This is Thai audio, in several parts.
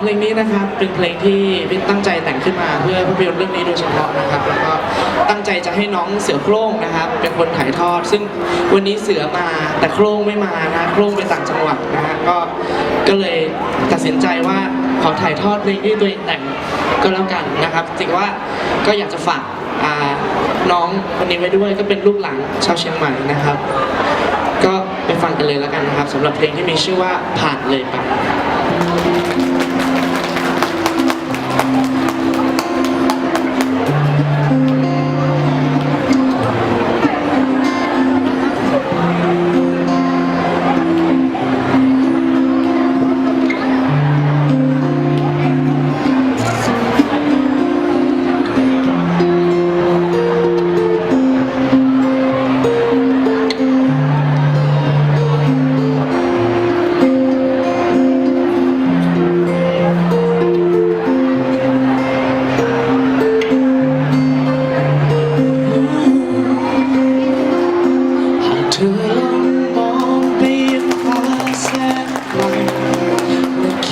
พลงนี้นะครับเป็นเพลงที่พี่ตั้งใจแต่งขึ้นมาเพื่อภาพยนตร์เรื่องนี้โดยเฉพาะนะครับแล้วก็ตั้งใจจะให้น้องเสือโคร่งนะครับ เป็นคนถ่ายทอด ซึ่งวันนี้เสือมาแต่โคร่งไม่มานะโคร่งไปต่างจังหวัดนะฮะก็ก็เลยตัดสินใจว่าขอถ่ายทอดเพลงที่ตัวเองแต่งก็แล้วกันนะครับจริงว่าก็อยากจะฝากน้องคนนี้ไว้ด้วยก็เป็นลูกหลานชาวเชียงใหม่นะครับ ก็ไปฟังกันเลยแล้วกันนะครับสำหรับเพลงที่มีชื่อว่าผ่านเลยไป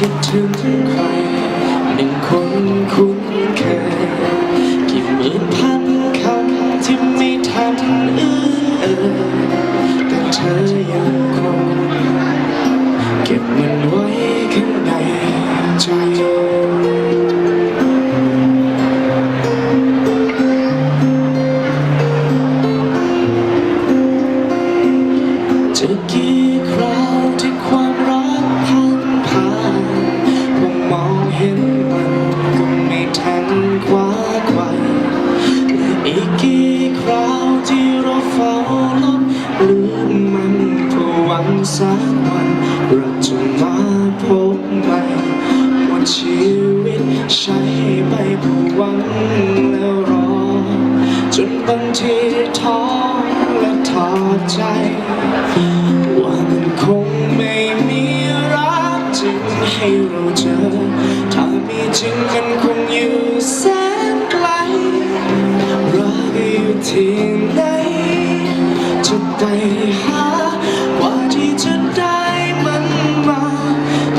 คิดถึงใครหนึ่งคนคุณ เราเฝ้าลบลืมมันเพื่อหวังสักวันเราจะมาพบใหม่หมดชีวิตใช้ไปเพื่อหวังแล้วรอ จนบางทีท้อและถอใจ ว่ามันคงไม่มีรักจริงให้เราเจอ ถ้ามีจริงมันคงอยู่แสนไกลรักอยู่ที่ไหน จะไปหากว่าที่จะได้มันมา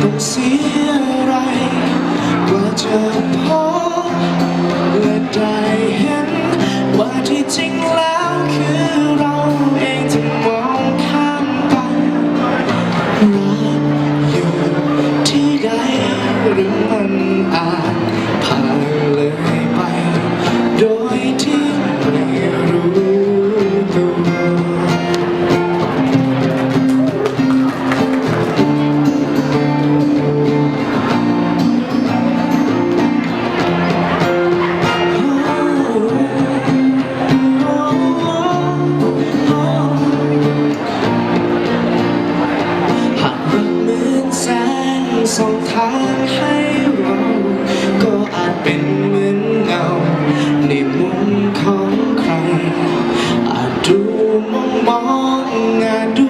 ต้องเสียอะไรกว่าจะพบและได้เห็น ว่าที่จริงแล้วคือเราเองที่มองข้ามไปรักอยู่ที่ใดหรือมันอาจ งาจดู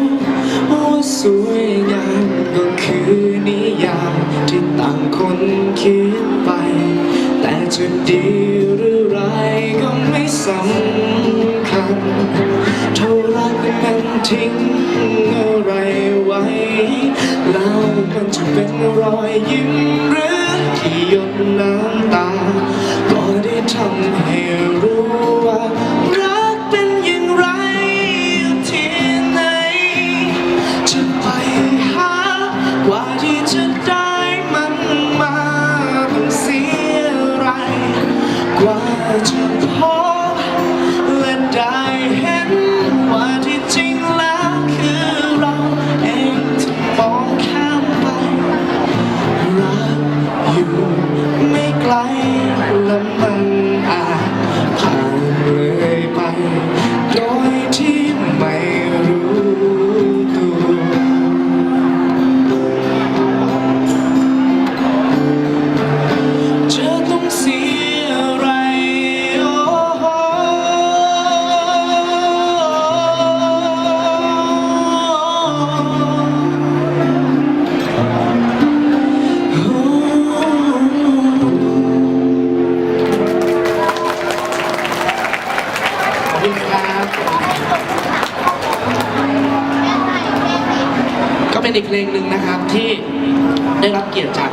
ว่าสวยงามก็คือนิยามที่ต่างคนคิดไป แต่จะดีหรือร้ายก็ไม่สำคัญ เท่ารักนั้นทิ้งอะไรไว้ แล้วมันจะเป็นรอยยิ้มหรือที่หยดน้ำตา ก็ได้ทำให้ กว่า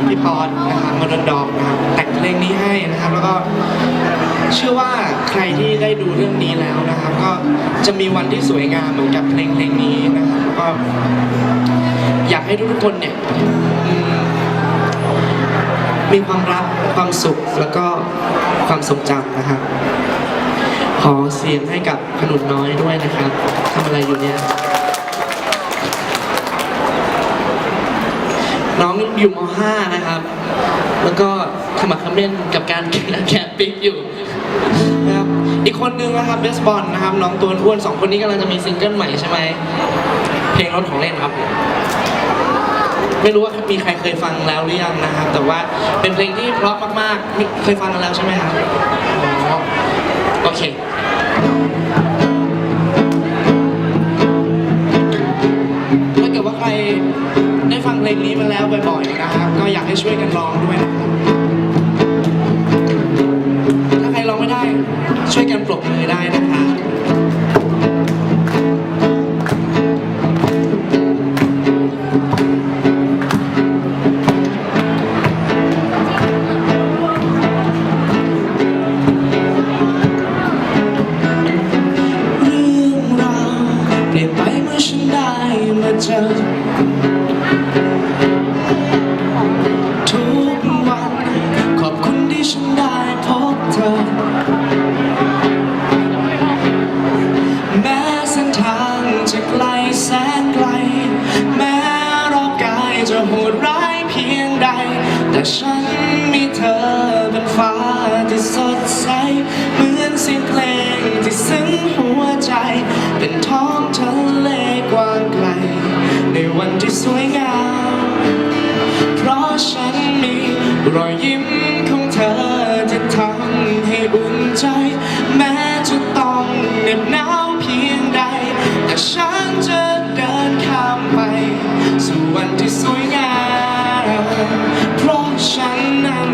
พี่พรนะครับมาดนดอกนะครับแต่งเพลงนี้ให้นะครับ แล้วก็เชื่อว่าใครที่ได้ดูเรื่องนี้แล้วนะครับ ก็จะมีวันที่สวยงามเหมือนกับเพลงเพลงนี้นะครับก็อยากให้ทุกๆคนเนี่ยมมีความรักความสุขแล้วก็ความทรงจำนะครับขอเสียงให้กับขนุนน้อยด้วยนะครับทำอะไรอยู่เนี่ย น้องอยู่ม .5 นะครับ แล้วก็ขมักเขม้นกับการแกะแกะปิ๊กอยู่นะครับอีกคนนึงนะครับเบสบอลนะครับ น้องตัวอ้วนสองคนนี้กำลังจะมีซิงเกิลใหม่ใช่ไหมเพลงรถของเล่นครับ ไม่รู้ว่ามีใครเคยฟังแล้วหรือยังนะครับ แต่ว่าเป็นเพลงที่เพราะมากๆเคยฟังกันแล้วใช่ไหมครับอ๋อโอเคถ้าเกิดว่าใคร ฟังเพลงนี้มาแล้วบ่อยๆนะครับ ก็อยากให้ช่วยกันร้องด้วยนะครับถ้าใครร้องไม่ได้ช่วยกันปรบมือได้นะครับ ที่สวยงาม เพราะฉันมีรอยยิ้มของเธอที่ทำให้อุ่นใจ แม้จะต้องเหน็บหนาวเพียงใด แต่ฉันจะเดินข้ามไป สู่วันที่สวยงาม เพราะฉันนั้น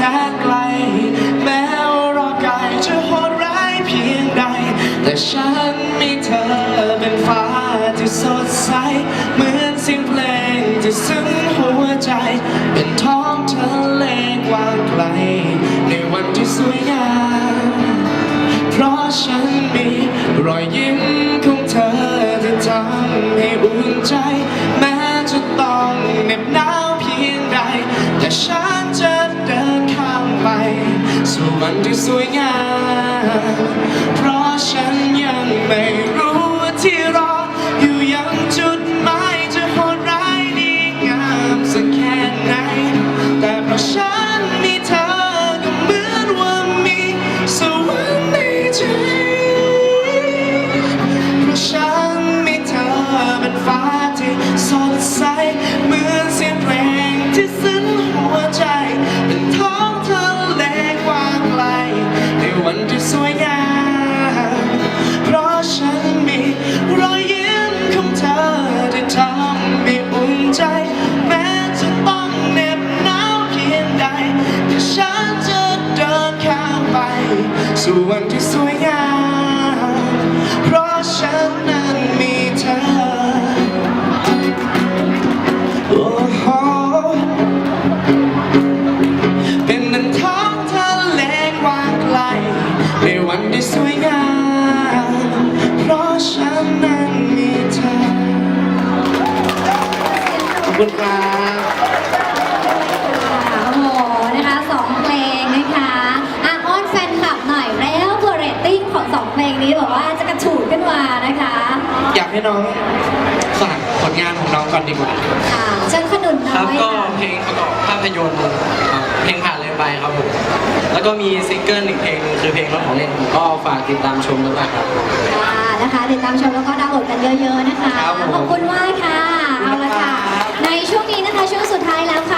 แสนไกล แม้ว่ารอบกายจะโหดร้ายเพียงใด แต่ฉันมีเธอเป็นฟ้าที่สดใส เหมือนเสียงเพลงที่ซึ้งหัวใจ เป็นท้องทะเลกว้างไกล ในวันที่สวยงาม เพราะฉันมีรอยยิ้มของเธอที่ทำให้อุ่นใจ แม้จะต้องเหน็บหนาว วันที่สวยงาม เพราะฉันยังไม่รู้ว่าที่รออยู่ยังจุดหมาย สู่วันที่สวยงาม เพราะฉันนั้นมีเธอ โอ้โห เป็นดังท้องทะเลกว้างไกล ในวันที่สวยงาม เพราะฉันนั้นมีเธอ ขอบคุณครับ ให้น้องฝากผลงานของน้องก่อนดีกว่าค่ะเชิญขนุนน้อยครับก็เพลงประกอบภาพยนตร์เพลงผ่านเลยไปครับผมแล้วก็มีซิงเกิลอีกเพลงคือเพลงรถของเล่นก็ฝากติดตามชมด้วยครับ ค่ะนะคะติดตามชมแล้วก็ดาวน์โหลดกันเยอะ ๆ นะคะขอบคุณมากค่ะ เอาละค่ะ ในช่วงนี้นะคะช่วงสุดท้ายแล้วค่ะ